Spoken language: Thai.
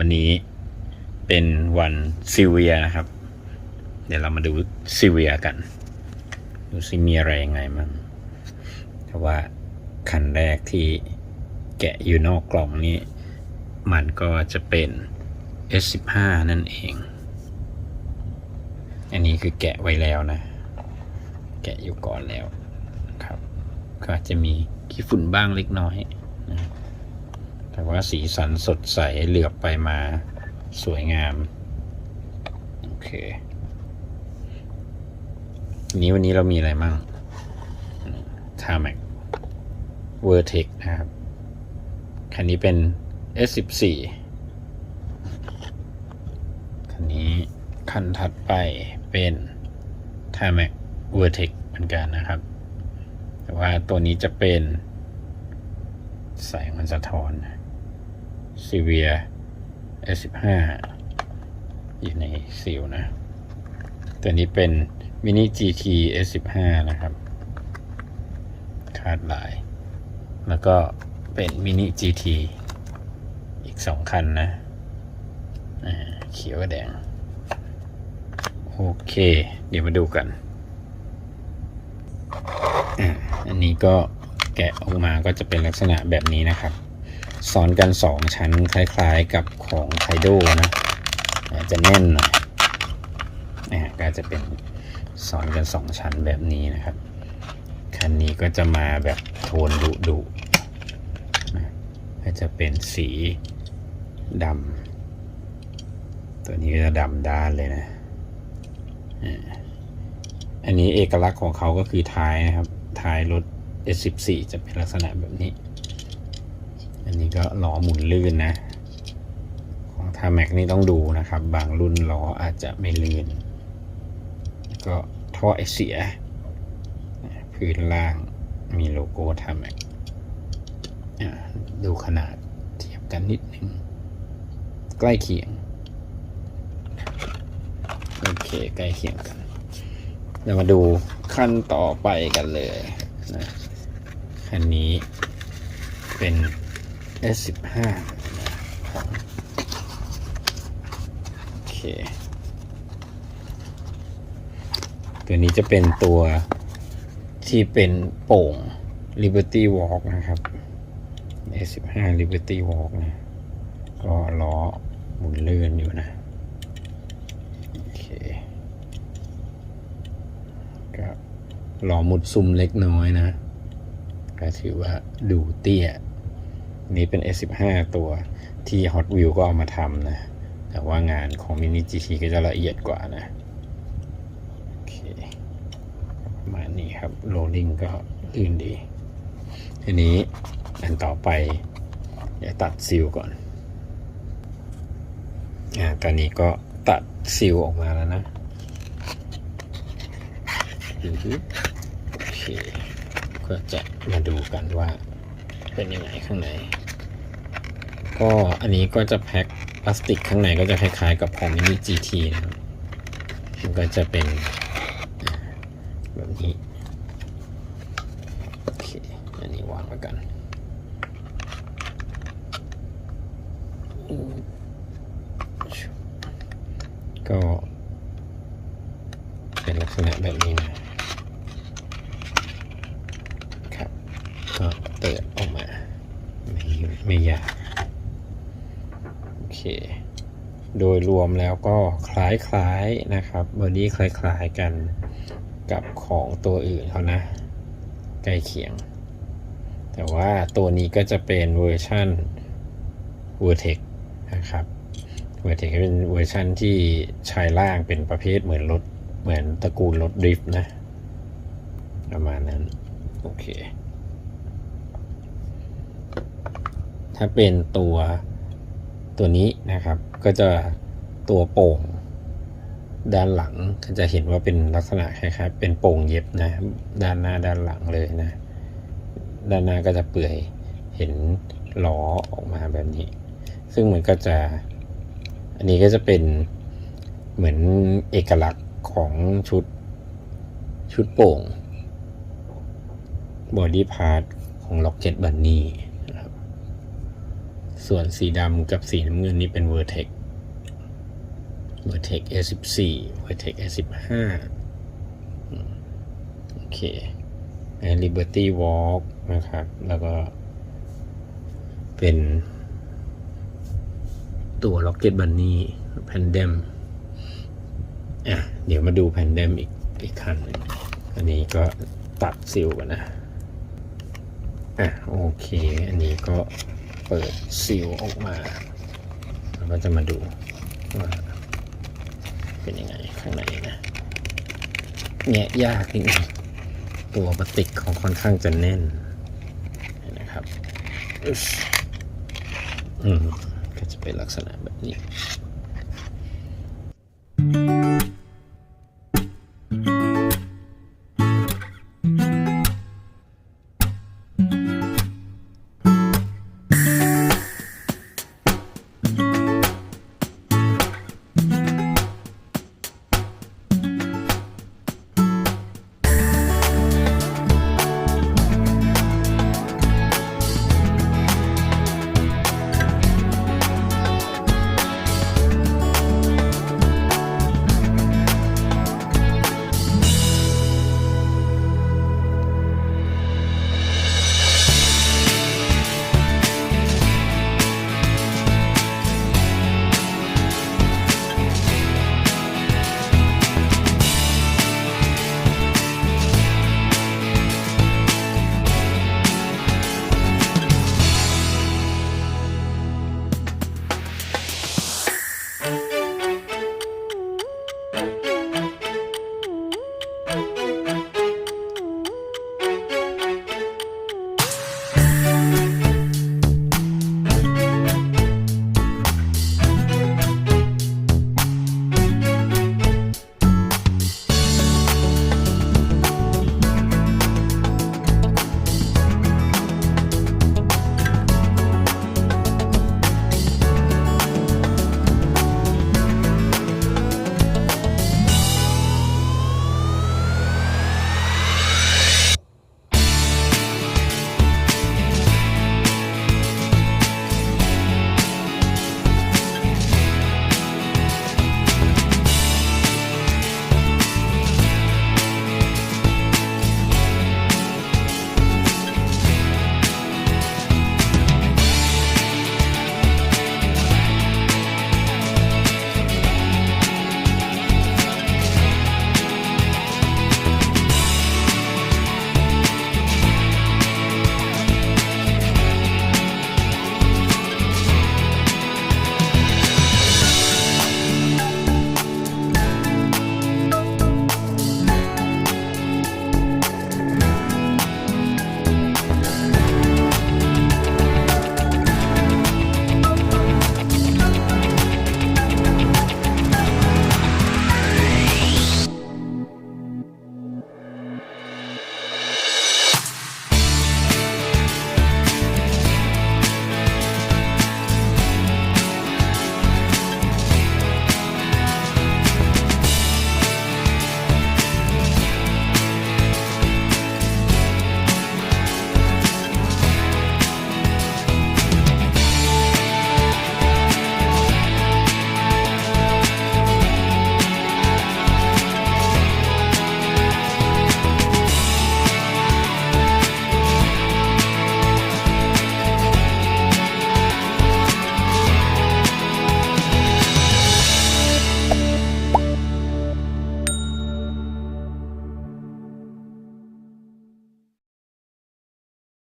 วันนี้เป็นวันซิเวียนะครับ เดี๋ยวเรามาดูซิเวียกัน ดูซิมีอะไรยังไงมั่งเพราะว่าคันแรกที่แกะอยู่นอกกล่องนี้ มันก็จะเป็น S15 นั่นเอง อันนี้คือแกะไว้แล้วนะ แกะอยู่ก่อนแล้วครับ ก็จะมีขี้ฝุ่นบ้างเล็กน้อย แต่ว่าสีสันสดใสเหลือบไปมาสวยงาม โอเค นี้วันนี้เรามีอะไรมั่งทาแม็กเวอร์เทคนะครับ คันนี้เป็น S14 คันนี้คันถัดไปเป็น t a m a c Vertex เทคเหมือนกันนะครับ แต่ว่าตัวนี้จะเป็นแสงมันสะท้อน s e v i a S15 อยู่ในซิลนะ ตัวนี้เป็น Mini GT S15 นะครับ คาดลาย แล้วก็เป็น Mini GT อีกสองคันนะเขียวกับแดง โอเค เดี๋ยวมาดูกัน อันนี้ก็แกะออกมาก็จะเป็นลักษณะแบบนี้นะครับ ซ้อนกันสองชั้นคล้ายๆกับของไคโดนะอาจจะแน่นหน่อยนะฮะก็จะเป็นซ้อนกันสองชั้นแบบนี้นะครับ คันนี้ก็จะมาแบบโทนดุดุนะก็จะเป็นสีดำตัวนี้ก็จะดำด้านเลยนะอันนี้เอกลักษณ์ของเขาก็คือท้ายนะครับ ท้ายรถ S14 จะเป็นลักษณะแบบนี้ อันนี้ก็ล้อหมุนลื่นนะ ของทาแม็กนี่ต้องดูนะครับ บางรุ่นล้ออาจจะไม่ลื่น ก็ท่อไอเสีย พื้นล่างมีโลโก้ทาแม็กดูขนาดเทียบกันนิดนึง ใกล้เคียง โอเค ใกล้เคียงกันเรามาดูขั้นต่อไปกันเลยนะคันนี้เป็น S15 โอเค ตัวนี้จะเป็นตัวที่เป็นโป่ง Liberty Walk นะครับ S15 Liberty Walk นะ ก็ล้อหมุนเลื่อนอยู่นะโอเคก็หล่อหมุดซุ่มเล็กน้อยนะ ก็ถือว่าดูเตี้ย นี่เป็น S15 ตัวที่ Hot Wheels ก็เอามาทำนะ แต่ว่างานของ Mini GT ก็จะละเอียดกว่านะ โอเคประมาณนี้ครับโรลลิ่งก็อื่นดี ทีนี้อันต่อไปเดี๋ยวตัดซิลก่อน อ่า ตอนนี้ก็ตัดซิลออกมาแล้วนะอือฮึโอเค ก็จะมาดูกันว่า เป็นยังไงข้างใน ก็อันนี้ก็จะแพ็คพลาสติกข้างในก็จะคล้ายๆกับของมินิ GT นะครับมันก็จะเป็นแบบนี้โอเคอันนี้วางไว้กันก็เป็นลักษณะแบบนี้นะครับ ก็เปิดออกมา ไม่ยากโอเค โดยรวมแล้วก็คล้ายๆนะครับบอดี้คล้ายๆกันกับของตัวอื่นเขานะ ใกล้เคียง แต่ว่าตัวนี้ก็จะเป็นเวอร์ชัน Vertex นะครับเวอร์เทคเป็นเวอร์ชันที่ชายล่างเป็นประเภทเหมือนรถ เหมือนตระกูลรถดริฟต์นะ ประมาณนั้น โอเค ถ้าเป็นตัวตัวนี้นะครับ ก็จะตัวโป่ง ด้านหลังก็จะเห็นว่าเป็นลักษณะคล้ายๆเป็นโป่งเย็บนะ ด้านหน้าด้านหลังเลยนะ ด้านหน้าก็จะเปื่อยเห็นล้อออกมาแบบนี้ ซึ่งมันก็จะ อันนี้ก็จะเป็นเหมือนเอกลักษณ์ของชุดชุดโป่งบอดี้พาร์ทของ Rocket Bunny นะครับ ส่วนสีดำกับสีน้ำเงินนี่เป็น Vertex Vertex A14 Vertex A15 อืมโอเค Liberty Walk นะครับ แล้วก็เป็นตัว Rocket Bunny Pandem อะ เดี๋ยวมาดู Pandem อีกอีกคันหนึ่งอันนี้ก็ตัดซิลกันนะ อะ โอเค อันนี้ก็ เปิดซีลออกมาเราก็จะมาดูว่าเป็นยังไงข้างในนะแงะยากนิดนึงตัวปติกของค่อนข้างจะแน่นนะครับอืมก็จะเป็นลักษณะแบบนี้